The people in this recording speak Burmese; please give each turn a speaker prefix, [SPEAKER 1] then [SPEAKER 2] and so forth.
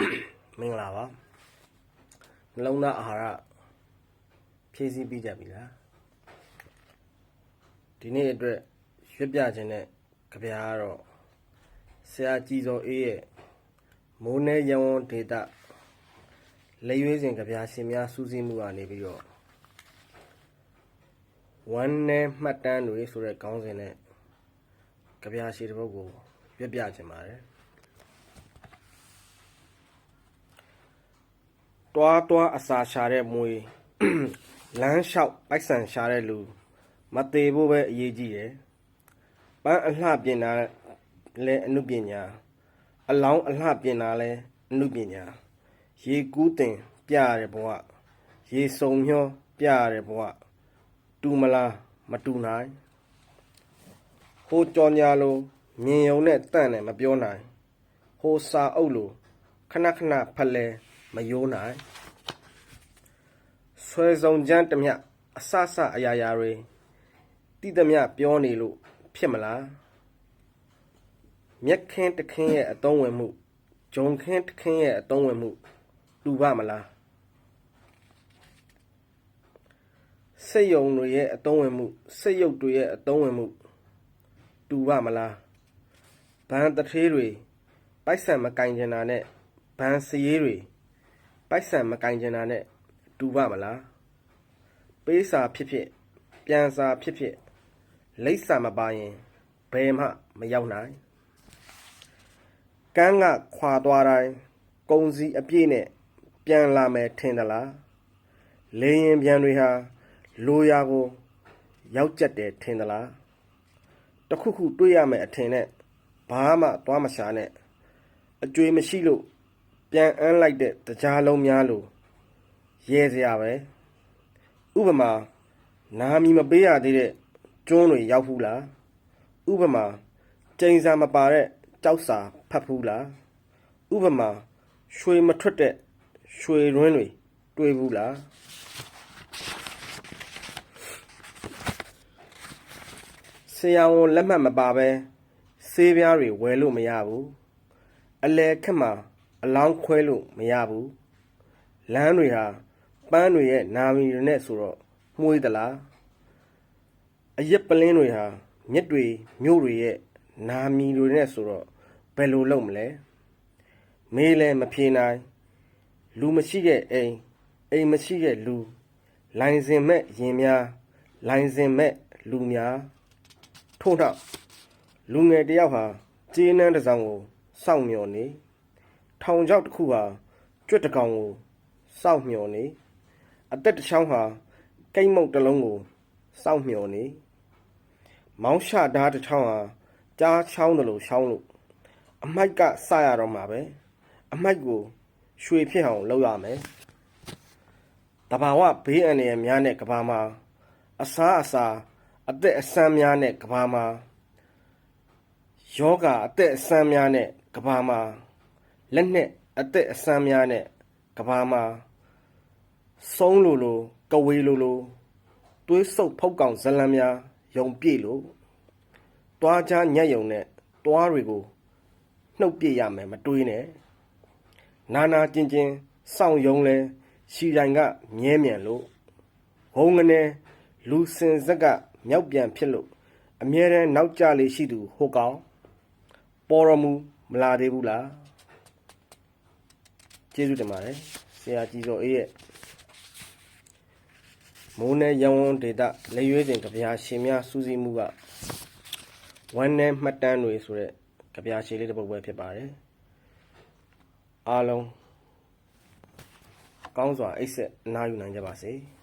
[SPEAKER 1] မင်္ဂလာပါနှလုံးသားအာဟာရဖြည့်ဆည်းပြီးကြပြီလားဒီနေ့အတွက်ရွတ်ပြခြင်းနဲ့ကြပြားကတော့ဆရာကြည်စောအေးရဲ့မိုးနဲ့ရဝန်းဒေတာလက်ရွေးစဉ်ကြပြားရှင်များစူးစီးမှုကနေပြီးတော့ဝမ်းနဲ့မှတ်တမ်းတွေဆိုတဲ့ခေါင်းစဉ်နဲ့ကြပြားရှိတစ်ပုဒ်ကိုရွတ်ပြခြင်းပါတယ် တွားတွားအစာရှာတဲ့မွေလမ်းလျှောက်ပိုက်ဆံရှာတဲ့လူမသေးဖို့ပဲအရေးကြီးတယ်ပန်းအလှပြင်တာလဲအမှုပညာအလောင်းအလှပြင်တာလဲအမှုပညာရေကူးတင်ပြရတဲ့ဘဝရေစုံမျောပြရတဲ့ဘဝတူမလားမတူနိုင်ဟိုကြော်ညာလိုမြင်ယုံနဲ့တန့်နဲ့မပြောနိုင်ဟိုစာအုပ်လိုခဏခဏဖက်လဲ မယိုးနိုင်ဆွဲစုံချမ်းတမျှအဆဆအရာရာတွေတိတမျှပြောနေလို့ဖြစ်မလားမြက်ခင်းတခင်းရဲ့အတုံးဝင်မှုဂျုံခင်းတခင်းရဲ့အတုံးဝင်မှုတူပါမလားစိတ်ယုံတွေရဲ့အတုံးဝင်မှုစိတ်ယုတ်တွေရဲ့အတုံးဝင်မှုတူပါမလားဘန်းတထေးတွေပိုက်ဆံမကင်ကျင်တာနဲ့ဘန်းစရေးတွေ ပိုက်ဆံမကင်ကျင်တာနဲ့တူပါမလားပေးစာဖြစ်ဖြစ်ပြန်စာဖြစ်ဖြစ်လိပ်စာမပါရင်ဘယ်မှမရောက်နိုင်ကန်းကခွာသွားတိုင်းကုံစီအပြည့်နဲ့ပြန်လာမယ်ထင်သလားလေရင်ပြန်တွေဟာလိုရာကို ရောက်ကြက်တယ်ထင်သလားတခုခုတွေးရမယ်အထင်နဲ့ဘာမှသွားမရှာနဲ့အကျွေးမရှိလို့ ပြန်အန်းလိုက်တဲ့တရားလုံးများလို့ရဲစရာပဲဥပမာနာမီမပေးရသေးတဲ့ကျွန်းတွေရောက်ဘူးလားဥပမာကျိန်စာမပါတဲ့ကြောက်စာဖတ်ဘူးလားဥပမာရွှေမထွက်တဲ့ရွှေရွင်းတွေတွေ့ဘူးလားဆရာဝန်လက်မှတ်မပါပဲဆေးပြားတွေဝယ်လို့မရဘူးအလဲခက်မှာ အလောင်းခွဲလို့မရဘူးလမ်းတွေဟာပန်းတွေရဲ့နာမီတွေနဲ့ဆိုတော့မှုေးသလားအရက်ပလင်းတွေဟာမြက်တွေမြို့တွေရဲ့နာမီတွေနဲ့ဆိုတော့ဘယ်လိုလုပ်မလဲမေးလဲမဖြေနိုင်လူမရှိတဲ့အိမ်အိမ်မရှိတဲ့လူလိုင်စင်မဲ့ရင်များလိုင်စင်မဲ့လူများထို့နောက်လူငယ်တယောက်ဟာကျေးနန်းတစ်စောင်ကိုစောင့်မျှော်နေ ထောင်ချောက်တစ်ခုဟာကြွက်တစ်ကောင်ကိုစောင့်မျှော်နေအသက်တစ်ချောင်းဟာကိတ်မုတ်တစ်လုံးကိုစောင့်မျှော်နေမောင်းရှဓာတ်တစ်ချောင်းဟာကြားချောင်းတယ်လို့ချောင်းလို့အမိုက်ကစရတော့မှာပဲအမိုက်ကိုရွှေဖြစ်အောင်လုပ်ရမယ်တဘာဝဘေးအန္တရာယ်များနဲ့ကဘာမှာအစားအစာအသက်အဆန်းများနဲ့ကဘာမှာယောဂအသက်အဆန်းများနဲ့ကဘာမှာ လက်နဲ့အသက်အဆန်းများနဲ့ကဘာမှာဆုံးလိုလိုကဝေလိုလိုသွေးဆုပ်ဖောက်ကောင်ဇလံများယုံပြည့်လို့တွားချညက်ယုံနဲ့တွားတွေကိုနှုတ်ပြရမယ်မတွေးနဲ့နာနာကျင်ကျင်စောင့်ယုံလဲရှီတိုင်ကမြဲမြံလို့ဘုံငနေလူစင်ဆက်ကမြောက်ပြန်ဖြစ်လို့အမြဲတမ်းနောက်ကျလေးရှိသူဟိုကောင်ပေါ်တော်မူမလာသေးဘူးလား ကျေးဇူးတင်ပါတယ်ဆရာကြီးစောအေးရဲ့မိုးနဲ့ရဝန်းဒေတာလက်ရွေးစဉ်ကြပြာရှင်များစူးစီးမှုကဝမ်းနဲ့မှတ်တမ်းတွေဆိုတဲ့ကြပြာရှင်လေးတစ်ပုဒ်ပဲဖြစ်ပါတယ်အားလုံးကောင်းစွာအိတ်ဆက်အနားယူနိုင်ကြပါစေ။